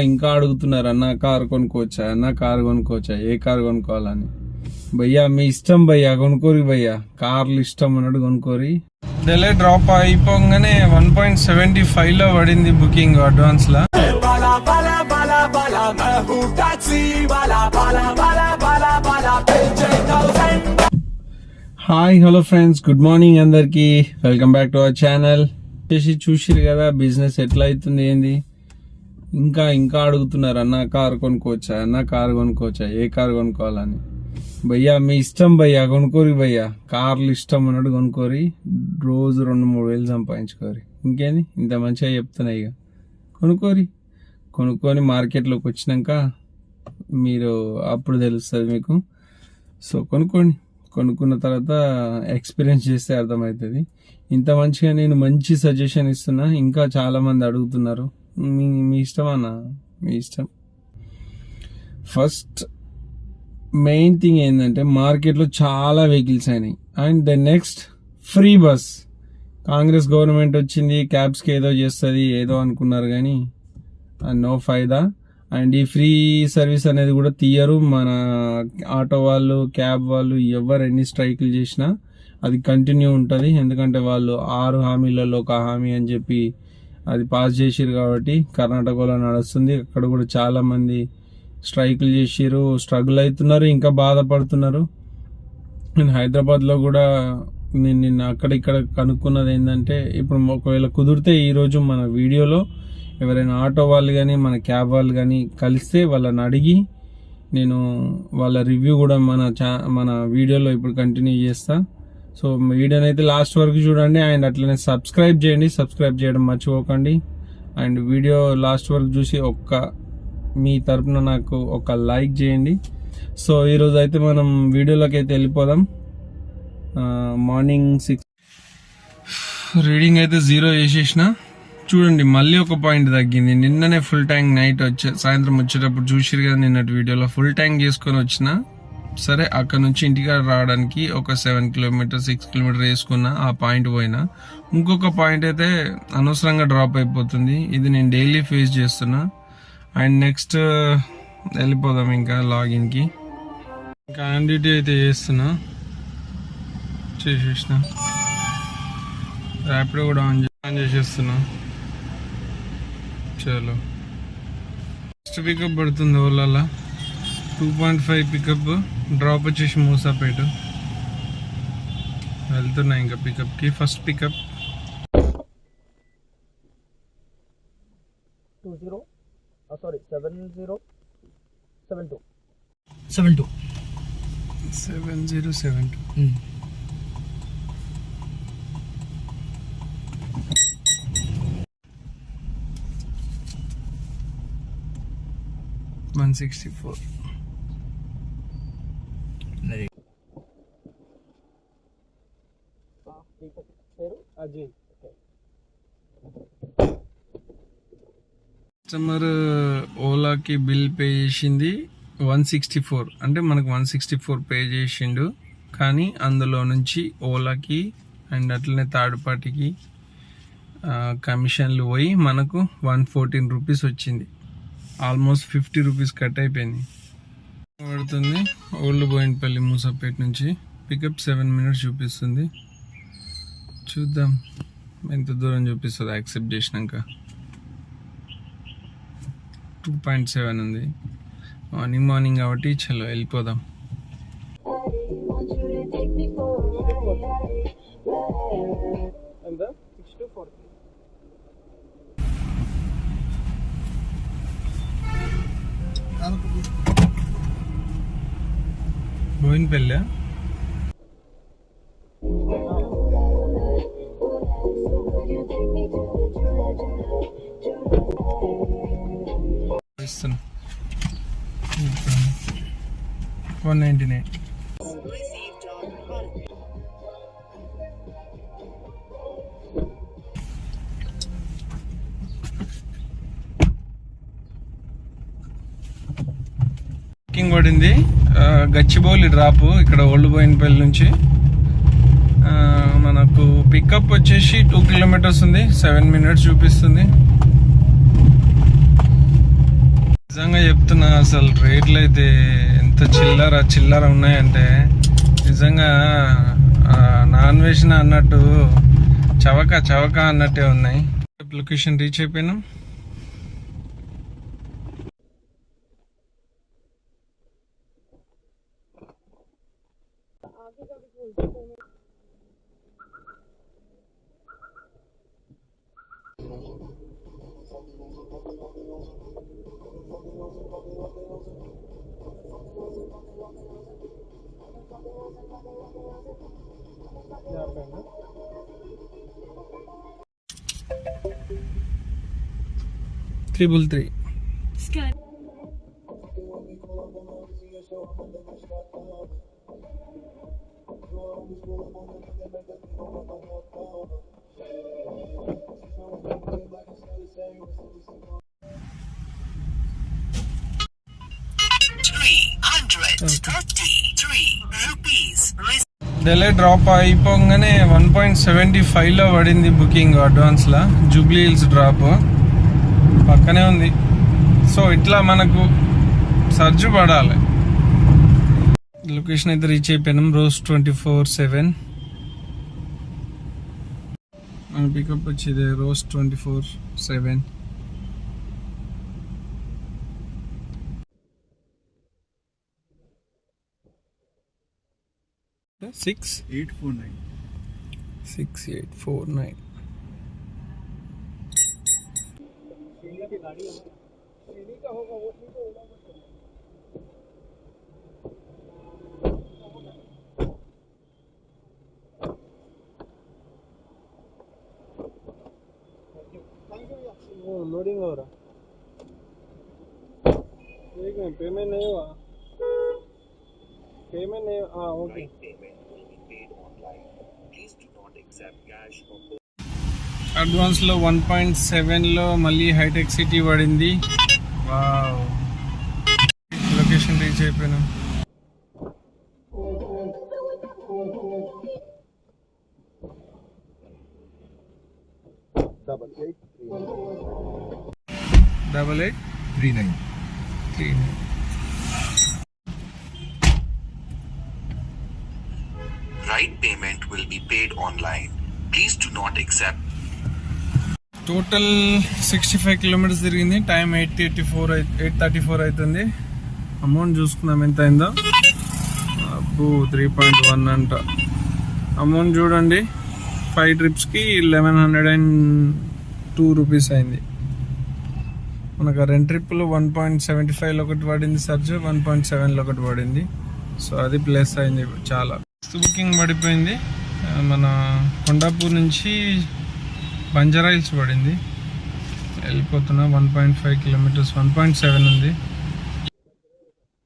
ఇంకా అడుగుతున్నారు అన్న కారు కొనుక్కోవచ్చా? అన్న కారు కొనుక్కోవచ్చా? ఏ కారు కొనుక్కోవాలని? భయ్యా మీ ఇష్టం భయ్యా కొనుక్కోరి భయ్యా. కార్లు ఇష్టం అన్నట్టు కొనుక్కోరి. డెలే డ్రాప్ అయిపోగానే వన్ పాయింట్ సెవెంటీ ఫైవ్లో పడింది బుకింగ్ అడ్వాన్స్ లా hi hello friends good morning అందరికి. Welcome back to our channel. చూసి చూసిరు కదా బిజినెస్ ఎట్లా అవుతుంది ఏంది? ఇంకా ఇంకా అడుగుతున్నారు అన్న కారు కొనుక్కోవచ్చా అన్న కారు కొనుక్కోవచ్చా ఏ కారు కొనుక్కోవాలని. భయ్యా మీ ఇష్టం భయ్యా కొనుక్కోరి భయ్యా. కార్లు ఇష్టం అన్నట్టు కొనుక్కోరి రోజు రెండు మూడు వేలు సంపాదించుకోరి. ఇంకేంది? ఇంత మంచిగా చెప్తున్నాయి ఇక కొనుక్కోరి. కొనుక్కొని మార్కెట్లోకి వచ్చినాక మీరు అప్పుడు తెలుస్తుంది మీకు. సో కొనుక్కోండి. కొనుక్కున్న తర్వాత ఎక్స్పీరియన్స్ చేస్తే అర్థమవుతుంది. ఇంత మంచిగా నేను మంచి సజెషన్ ఇస్తున్నా. ఇంకా చాలామంది అడుగుతున్నారు. మీ మీ ఇష్టం అన్న మీ ఇష్టం. ఫస్ట్ మెయిన్ థింగ్ ఏంటంటే మార్కెట్లో చాలా వెహికల్స్ అయినాయి. And the next free bus Congress government వచ్చింది క్యాబ్స్కి ఏదో చేస్తుంది ఏదో అనుకున్నారు కానీ నో ఫైదా. అండ్ ఈ ఫ్రీ సర్వీస్ అనేది కూడా తీయరు. మన ఆటో వాళ్ళు క్యాబ్ వాళ్ళు ఎవరు ఎన్ని స్ట్రైకులు చేసినా అది కంటిన్యూ ఉంటుంది. ఎందుకంటే వాళ్ళు ఆరు హామీలలో ఒక హామీ అని చెప్పి అది పాస్ చేసిరు కాబట్టి కర్ణాటకలో నడుస్తుంది. అక్కడ కూడా చాలామంది స్ట్రైకులు చేసిరు స్ట్రగుల్ అవుతున్నారు ఇంకా బాధపడుతున్నారు. నేను హైదరాబాద్లో కూడా నేను నిన్న అక్కడ ఇక్కడ కనుక్కున్నది ఏంటంటే ఇప్పుడు ఒకవేళ కుదిరితే ఈరోజు మన వీడియోలో ఎవరైనా ఆటో వాళ్ళు కానీ మన క్యాబ్ వాళ్ళు కానీ కలిస్తే వాళ్ళని అడిగి నేను వాళ్ళ రివ్యూ కూడా మన చా మన వీడియోలో ఇప్పుడు కంటిన్యూ చేస్తా. సో వీడియోని అయితే లాస్ట్ వరకు చూడండి అండ్ అట్లనే సబ్స్క్రైబ్ చేయండి. సబ్స్క్రైబ్ చేయడం మర్చిపోకండి. అండ్ వీడియో లాస్ట్ వరకు చూసి ఒక్క మీ తరపున నాకు ఒక లైక్ చేయండి. సో ఈరోజు అయితే మనం వీడియోలోకి అయితే వెళ్ళిపోదాం. మార్నింగ్ సిక్స్ రీడింగ్ అయితే జీరో వేసేసిన చూడండి మళ్ళీ ఒక పాయింట్ తగ్గింది. నిన్ననే ఫుల్ ట్యాంక్ నైట్ వచ్చే సాయంత్రం వచ్చేటప్పుడు చూసిరు కదా నిన్నటి వీడియోలో. ఫుల్ ట్యాంక్ చేసుకొని వచ్చిన. సరే అక్కడ నుంచి ఇంటికి రావడానికి ఒక సెవెన్ కిలోమీటర్ సిక్స్ కిలోమీటర్ వేసుకున్నా ఆ పాయింట్ పోయినా. ఇంకొక పాయింట్ అయితే అనవసరంగా డ్రాప్ అయిపోతుంది. ఇది నేను డైలీ ఫేస్ చేస్తున్నా. అండ్ నెక్స్ట్ వెళ్ళిపోదాం ఇంకా లాగిన్కి ఇంకా ఆండిటీ అయితే చేస్తున్నా. చేసేసిన. ర్యాపిడ్ కూడా ఆన్ ఆన్ చేసేస్తున్నా. చలో. ఫస్ట్ పికప్ పడుతుంది oh la la two point five pickup drop వచ్చేసి మూసాపేట వెళ్తున్నా ఇంకా పికప్కి first pickup two zero sorry seven zero seven two seven two seven zero seven two one sixty four customer ఓలాకి bill pay చేసింది one sixty four. అంటే మనకు one sixty four pay చేసిండు. కానీ అందులో నుంచి ఓలాకి అండ్ అట్లనే థర్డ్ పార్టీకి కమిషన్లు పోయి మనకు వన్ ఫోర్టీన్ రూపీస్ వచ్చింది. ఆల్మోస్ట్ ఫిఫ్టీ రూపీస్ కట్ అయిపోయింది. పడుతుంది. ఓల్డ్ బోయిన్పల్లి మూసాపేట నుంచి పికప్ సెవెన్ మినిట్స్ చూపిస్తుంది. చూద్దాం. ఎంత దూరం చూపిస్తుంది యాక్సెప్ట్ చేసినాక. టూ పాయింట్ సెవెన్ ఉంది. మార్నింగ్ మార్నింగ్ కాబట్టి చలో వెళ్ళిపోదాం. ఎంత వన్ నైంటీ నైన్ ట్రెక్కింగ్ పడింది గచ్చిబౌలి డ్రాప్ ఇక్కడ ఓల్డ్ బోయినపల్లి నుంచి. మనకు పికప్ వచ్చేసి టూ కిలోమీటర్స్ ఉంది. సెవెన్ మినిట్స్ చూపిస్తుంది. నిజంగా చెప్తున్నా అసలు రేట్లు అయితే ఎంత చిల్లర చిల్లర ఉన్నాయంటే నిజంగా నాన్ వెజ్ అన్నట్టు చవక చవక అన్నట్టే ఉన్నాయి. లొకేషన్ రీచ్ అయిపోయినాం? Triple three rupees. డెలే డ్రాప్ అయిపోగానే వన్ పాయింట్ సెవెంటీ ఫైవ్లో పడింది బుకింగ్ అడ్వాన్స్లో జూబ్లీ హిల్స్ డ్రాప్ పక్కనే ఉంది. సో ఇట్లా మనకు సర్జు పడాలి. లొకేషన్ అయితే రీచ్ అయిపోయినాం. రోజ్ ట్వంటీ ఫోర్ సెవెన్ మన పికప్ వచ్చేది రోజ్ ట్వంటీ ఫోర్ సెవెన్ है six eight four nine. Six eight four nine. Loading हो रहा एक मिनट पेमेंट नहीं हुआ। पेमेंट नहीं हाँ ओके అడ్వాన్స్లో వన్ పాయింట్ సెవెన్లో మళ్ళీ హైటెక్ సిటీ పడింది. వావ్. లొకేషన్ రీచ్ అయిపోయినాం. Double eight three nine three Right not accept. Total sixty five kilometres తిరిగింది. Time eight eighty four eight thirty four అవుతుంది. అమౌంట్ చూసుకుందాం ఎంత అయిందో. అబ్బో త్రీ పాయింట్ వన్ అంట. అమౌంట్ చూడండి. ఫైవ్ ట్రిప్స్కి eleven hundred and two rupees అయింది. మనకు రెండు ట్రిప్పులు వన్ పాయింట్ సెవెంటీ ఫైవ్లో ఒకటి పడింది సర్జ్ వన్ పాయింట్ సెవెన్లో ఒకటి పడింది. సో అది ప్లస్ అయింది చాలా. బుకింగ్ పడిపోయింది. మన కొండాపూర్ నుంచి బంజారాయిల్స్ పడింది. వెళ్ళిపోతున్నా one point five kilometres one point seven ఉంది.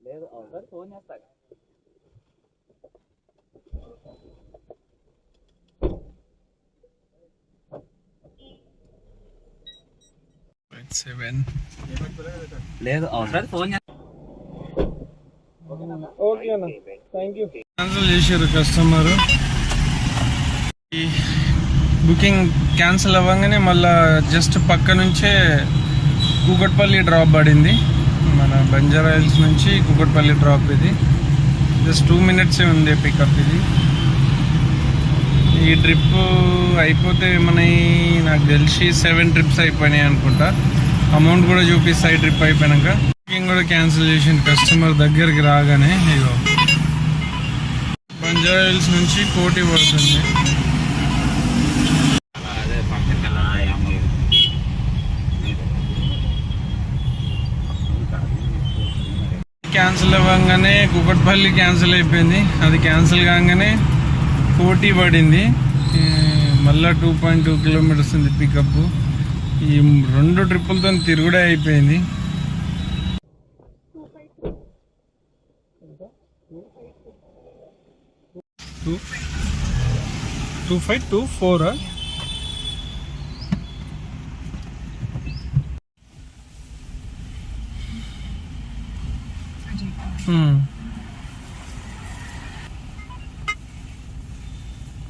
లేదు సార్ ఫోన్ చేస్తా సెవెన్ లేదు అవసరం. ఫోన్ ఓకే అన్న థ్యాంక్ యూ క్యాన్సిల్ చేశారు కస్టమర్ బుకింగ్ క్యాన్సిల్ అవ్వగానే మళ్ళా జస్ట్ పక్క నుంచే కూకట్పల్లి డ్రాప్ పడింది. మన బంజారాయిల్స్ నుంచి కూకట్పల్లి డ్రాప్ ఇది. జస్ట్ టూ మినిట్సే ఉంది పికప్ ఇది. ఈ ట్రిప్ అయిపోతే ఏమన్నాయి నాకు తెలిసి సెవెన్ ట్రిప్స్ అయిపోయినాయి అనుకుంటా. అమౌంట్ కూడా చూపిస్తాయి ట్రిప్ అయిపోయినాక. బుకింగ్ కూడా క్యాన్సిల్ చేసింది కస్టమర్ దగ్గరికి రాగానే ఇగో. బంజారాయిల్స్ నుంచి కోటి పడుతుంది. క్యాన్సిల్ అవ్వగానే కుకట్పల్లి క్యాన్సిల్ అయిపోయింది. అది క్యాన్సిల్ కాగానే పోటీ పడింది. మళ్ళీ మళ్ళా టూ పాయింట్ టూ కిలోమీటర్స్ ఉంది పికప్ ఈ రెండు ట్రిప్పులతో తిరుగుడే అయిపోయింది. Two two five two four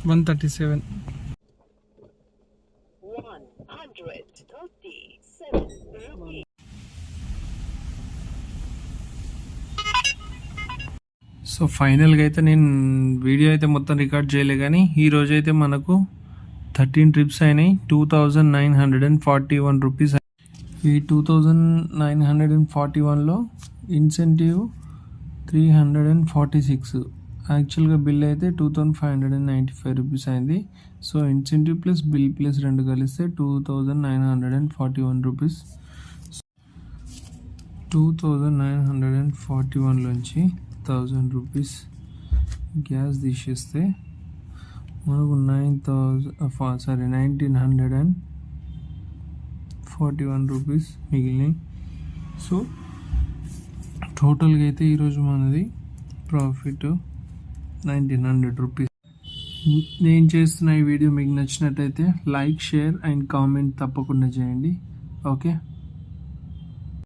one thirty seven so ఫైనల్గా అయితే నేను వీడియో అయితే మొత్తం రికార్డ్ చేయలే కానీ ఈరోజు అయితే మనకు థర్టీన్ ట్రిప్స్ అయినాయి. Two thousand nine hundred and forty one rupees ఈ two thousand nine hundred and forty వన్లో incentive three hundred and forty six యాక్చువల్గా బిల్ అయితే two thousand five hundred and ninety five rupees అయింది. So incentive plus bill plus రెండు కలిస్తే two thousand nine hundred and forty one rupees two thousand nine hundred and forty వన్లోంచి thousand rupees gas తీసేస్తే మనకు nine thousand sorry nineteen hundred and forty one rupees మిగిలినాయి. So టోటల్గా అయితే ఈరోజు మనది profit nineteen hundred rupees. నేను చేస్తున్న ఈ video మీకు నచ్చినట్టయితే లైక్ షేర్ అండ్ కామెంట్ తప్పకుండా చేయండి. ఓకే?